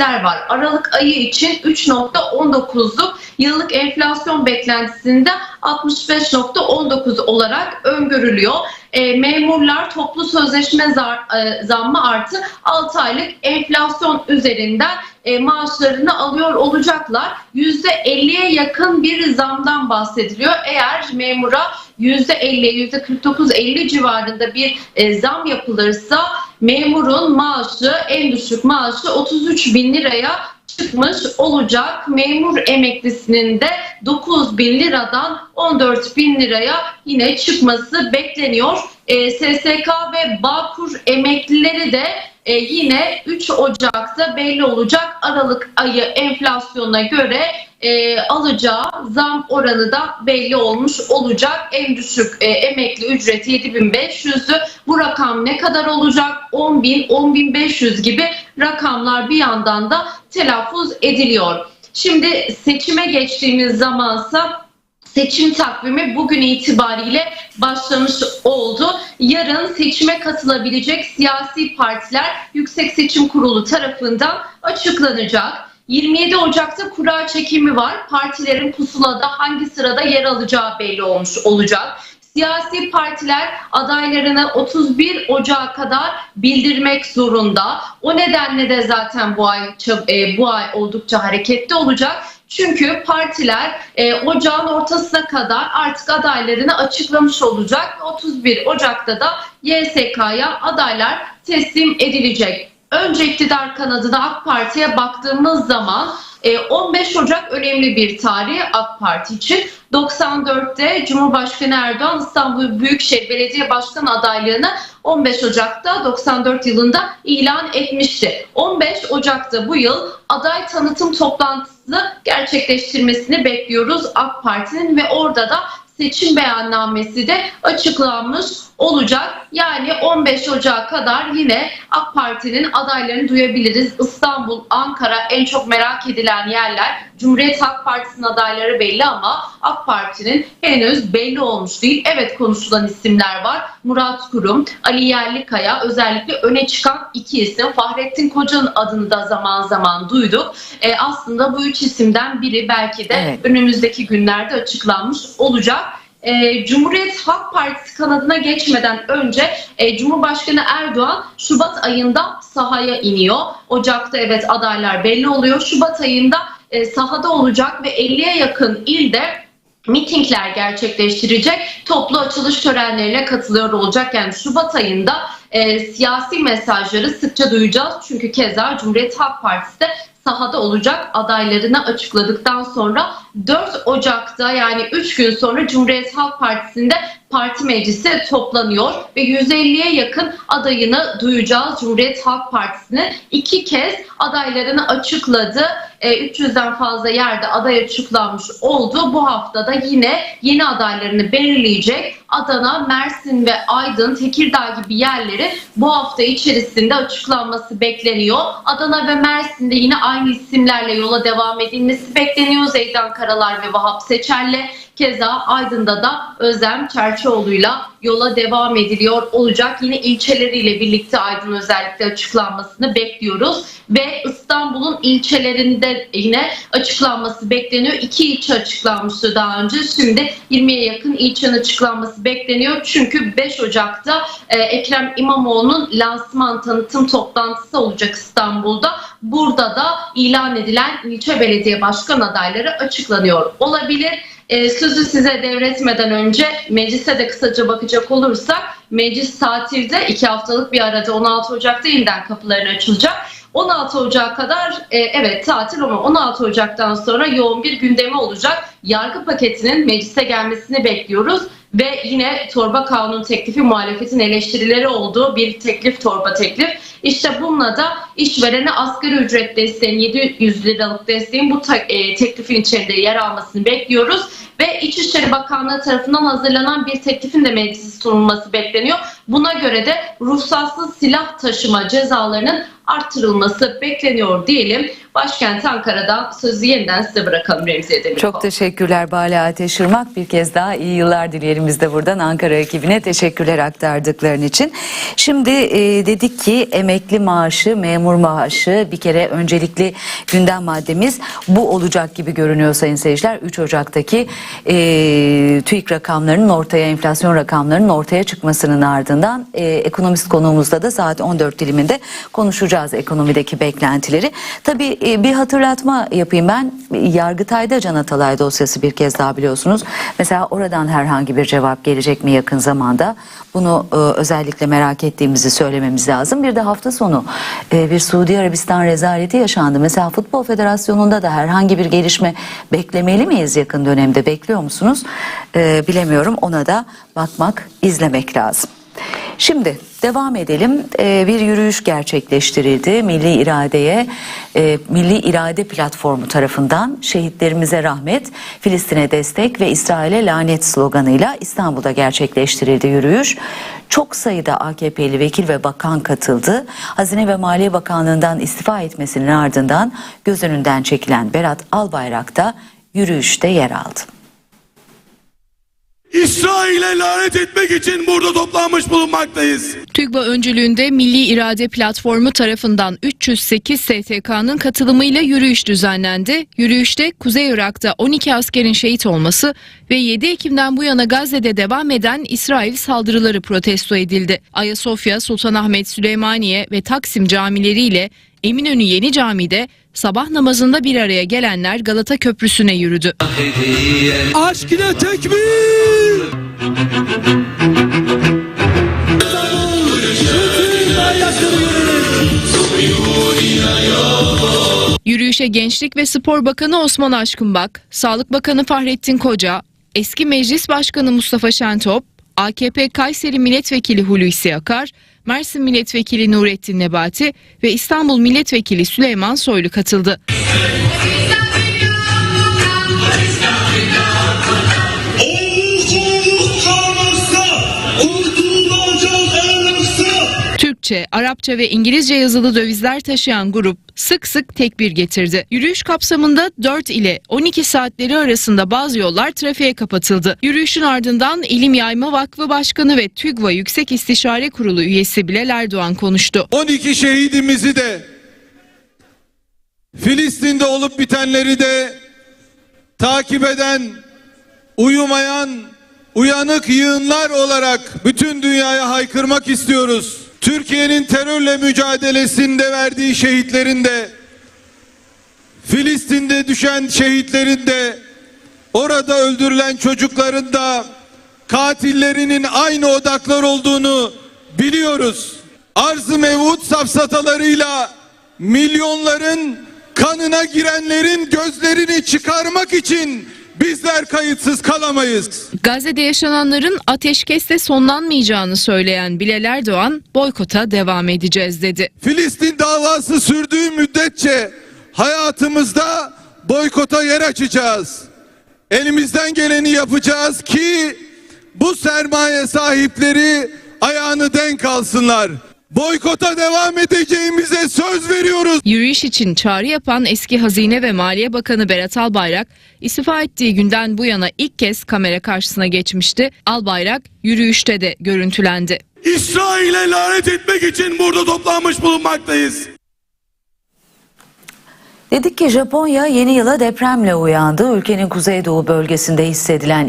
var. Aralık ayı için 3.19'luk yıllık enflasyon beklentisinde 65.19 olarak öngörülüyor. E, memurlar toplu sözleşme zar, e, zammı artı 6 aylık enflasyon üzerinden e, maaşlarını alıyor olacaklar. %50'ye yakın bir zamdan bahsediliyor. Eğer memura %50, %49-50 civarında bir e, zam yapılırsa memurun maaşı en düşük maaşı 33 bin liraya çıkmış olacak. Memur emeklisinin de 9 bin liradan 14 bin liraya yine çıkması bekleniyor. E, SSK ve Bağkur emeklileri de e, yine 3 Ocak'ta belli olacak. Aralık ayı enflasyona göre e, alacağı zam oranı da belli olmuş olacak. En düşük e, emekli ücreti 7500'dü. Bu rakam ne kadar olacak? 10.000, 10.500 gibi rakamlar bir yandan da telaffuz ediliyor. Şimdi seçime geçtiğimiz zamansa seçim takvimi bugün itibariyle başlamış oldu. Yarın seçime katılabilecek siyasi partiler Yüksek Seçim Kurulu tarafından açıklanacak. 27 Ocak'ta kura çekimi var. Partilerin pusulada hangi sırada yer alacağı belli olmuş olacak. Siyasi partiler adaylarını 31 Ocak'a kadar bildirmek zorunda. O nedenle de zaten bu ay e, bu ay oldukça hareketli olacak. Çünkü partiler e, ocağın ortasına kadar artık adaylarını açıklamış olacak. 31 Ocak'ta da YSK'ya adaylar teslim edilecek. Önce iktidar kanadına AK Parti'ye baktığımız zaman e, 15 Ocak önemli bir tarih AK Parti için. 94'te Cumhurbaşkanı Erdoğan İstanbul Büyükşehir Belediye Başkan adaylığını 15 Ocak'ta 94 yılında ilan etmişti. 15 Ocak'ta bu yıl aday tanıtım toplantısı gerçekleştirmesini bekliyoruz. AK Parti'nin ve orada da seçim beyannamesi de açıklanmış olacak. Yani 15 Ocak'a kadar yine AK Parti'nin adaylarını duyabiliriz. İstanbul, Ankara en çok merak edilen yerler. Cumhuriyet Halk Partisi'nin adayları belli ama AK Parti'nin henüz belli olmuş değil. Evet konuşulan isimler var. Murat Kurum, Ali Yerlikaya özellikle öne çıkan iki isim. Fahrettin Koca'nın adını da zaman zaman duyduk. E, aslında bu üç isimden biri belki de Evet. önümüzdeki günlerde açıklanmış olacak. E, Cumhuriyet Halk Partisi kanadına geçmeden önce e, Cumhurbaşkanı Erdoğan Şubat ayında sahaya iniyor. Ocak'ta evet adaylar belli oluyor. Şubat ayında e, sahada olacak ve 50'ye yakın ilde mitingler gerçekleştirecek. Toplu açılış törenlerine katılıyor olacak. Yani Şubat ayında e, siyasi mesajları sıkça duyacağız. Çünkü keza Cumhuriyet Halk Partisi de sahada olacak adaylarını açıkladıktan sonra 4 Ocak'ta yani 3 gün sonra Cumhuriyet Halk Partisi'nde parti meclisi toplanıyor ve 150'ye yakın adayını duyacağız. Cumhuriyet Halk Partisi'nin iki kez adaylarını açıkladı. E, 300'den fazla yerde aday açıklanmış oldu. Bu haftada yine yeni adaylarını belirleyecek. Adana, Mersin ve Aydın, Tekirdağ gibi yerleri bu hafta içerisinde açıklanması bekleniyor. Adana ve Mersin'de yine aynı isimlerle yola devam edilmesi bekleniyor. Zeydan Karalar ve Vahap Seçer'le. Keza Aydın'da da Özlem Çerçioğlu'yla yola devam ediliyor olacak. Yine ilçeleriyle birlikte Aydın özellikle açıklanmasını bekliyoruz. Ve İstanbul'un ilçelerinde yine açıklanması bekleniyor. İki ilçe açıklanmıştı daha önce. Şimdi 20'ye yakın ilçenin açıklanması bekleniyor. Çünkü 5 Ocak'ta e, Ekrem İmamoğlu'nun lansman tanıtım toplantısı olacak İstanbul'da. Burada da ilan edilen ilçe belediye başkan adayları açıklanıyor olabilir. E, sözü size devretmeden önce meclise de kısaca bakacak olursak meclis tatilde iki haftalık bir arada 16 Ocak'ta yeniden kapılarını açılacak. 16 Ocak'a kadar e, evet tatil ama 16 Ocak'tan sonra yoğun bir gündemi olacak. Yargı paketinin meclise gelmesini bekliyoruz ve yine torba kanun teklifi muhalefetin eleştirileri olduğu bir teklif torba teklif. İşte bununla da işverene asgari ücret desteğinin 700 liralık desteğin bu e, teklifin içerisinde yer almasını bekliyoruz. Ve İçişleri Bakanlığı tarafından hazırlanan bir teklifin de meclise sunulması bekleniyor. Buna göre de ruhsatsız silah taşıma cezalarının artırılması bekleniyor diyelim. Başkent Ankara'dan sözü yeniden size bırakalım Remziye Demirkol. Çok teşekkürler Bale Ateş Irmak. Bir kez daha iyi yıllar dileyelim biz de buradan Ankara ekibine teşekkürler aktardıkların için. Şimdi e, dedik ki emekli maaşı, memur maaşı bir kere öncelikli gündem maddemiz bu olacak gibi görünüyor sayın seyirciler. 3 Ocak'taki e, TÜİK rakamlarının ortaya, enflasyon rakamlarının ortaya çıkmasının ardından e, ekonomist konuğumuzda da saat 14 diliminde konuşacağız ekonomideki beklentileri. Tabii e, bir hatırlatma yapayım ben. Yargıtay'da Can Atalay dosyası bir kez daha biliyorsunuz. Mesela oradan herhangi bir cevap gelecek mi yakın zamanda? Bunu e, özellikle merak ettiğimizi söylememiz lazım. Bir de hafta sonu e, bir Suudi Arabistan rezaleti yaşandı. Mesela Futbol Federasyonu'nda da herhangi bir gelişme beklemeli miyiz yakın dönemde? Bekliyor musunuz? E, bilemiyorum. Ona da bakmak, izlemek lazım. Şimdi devam edelim. Ee, bir yürüyüş gerçekleştirildi. Milli İrade'ye, e, Milli İrade Platformu tarafından şehitlerimize rahmet, Filistin'e destek ve İsrail'e lanet sloganıyla İstanbul'da gerçekleştirildi yürüyüş. Çok sayıda AKP'li vekil ve bakan katıldı. Hazine ve Maliye Bakanlığı'ndan istifa etmesinin ardından göz önünden çekilen Berat Albayrak da yürüyüşte yer aldı. İsrail'e lanet etmek için burada toplanmış bulunmaktayız. TÜGVA öncülüğünde Milli İrade Platformu tarafından 308 STK'nın katılımıyla yürüyüş düzenlendi. Yürüyüşte Kuzey Irak'ta 12 askerin şehit olması ve 7 Ekim'den bu yana Gazze'de devam eden İsrail saldırıları protesto edildi. Ayasofya, Sultanahmet, Süleymaniye ve Taksim camileriyle Eminönü Yeni Cami'de sabah namazında bir araya gelenler Galata Köprüsü'ne yürüdü. Aşk ile tekbir! Yürüyüşe Gençlik ve Spor Bakanı Osman Aşkınbak, Sağlık Bakanı Fahrettin Koca, eski Meclis Başkanı Mustafa Şentop, AKP Kayseri Milletvekili Hulusi Akar, Mersin Milletvekili Nurettin Nebati ve İstanbul Milletvekili Süleyman Soylu katıldı. Türkçe, Arapça ve İngilizce yazılı dövizler taşıyan grup sık sık tekbir getirdi. Yürüyüş kapsamında 4 ile 12 saatleri arasında bazı yollar trafiğe kapatıldı. Yürüyüşün ardından İlim Yayma Vakfı Başkanı ve TÜGVA Yüksek İstişare Kurulu üyesi Bilal Erdoğan konuştu. 12 şehidimizi de Filistin'de olup bitenleri de takip eden, uyumayan, uyanık yığınlar olarak bütün dünyaya haykırmak istiyoruz. Türkiye'nin terörle mücadelesinde verdiği şehitlerin de Filistin'de düşen şehitlerin de orada öldürülen çocukların da katillerinin aynı odaklar olduğunu biliyoruz. Arz-ı mevut safsatalarıyla milyonların kanına girenlerin gözlerini çıkarmak için bizler kayıtsız kalamayız. Gazze'de yaşananların ateşkesle sonlanmayacağını söyleyen Bilal Erdoğan boykota devam edeceğiz dedi. Filistin davası sürdüğü müddetçe hayatımızda boykota yer açacağız. Elimizden geleni yapacağız ki bu sermaye sahipleri ayağını denk alsınlar. Boykota devam edeceğimize söz veriyoruz. Yürüyüş için çağrı yapan eski Hazine ve Maliye Bakanı Berat Albayrak istifa ettiği günden bu yana ilk kez kamera karşısına geçmişti. Albayrak yürüyüşte de görüntülendi. İsrail'e lanet etmek için burada toplanmış bulunmaktayız. Dedik ki Japonya yeni yıla depremle uyandı. Ülkenin kuzeydoğu bölgesinde hissedilen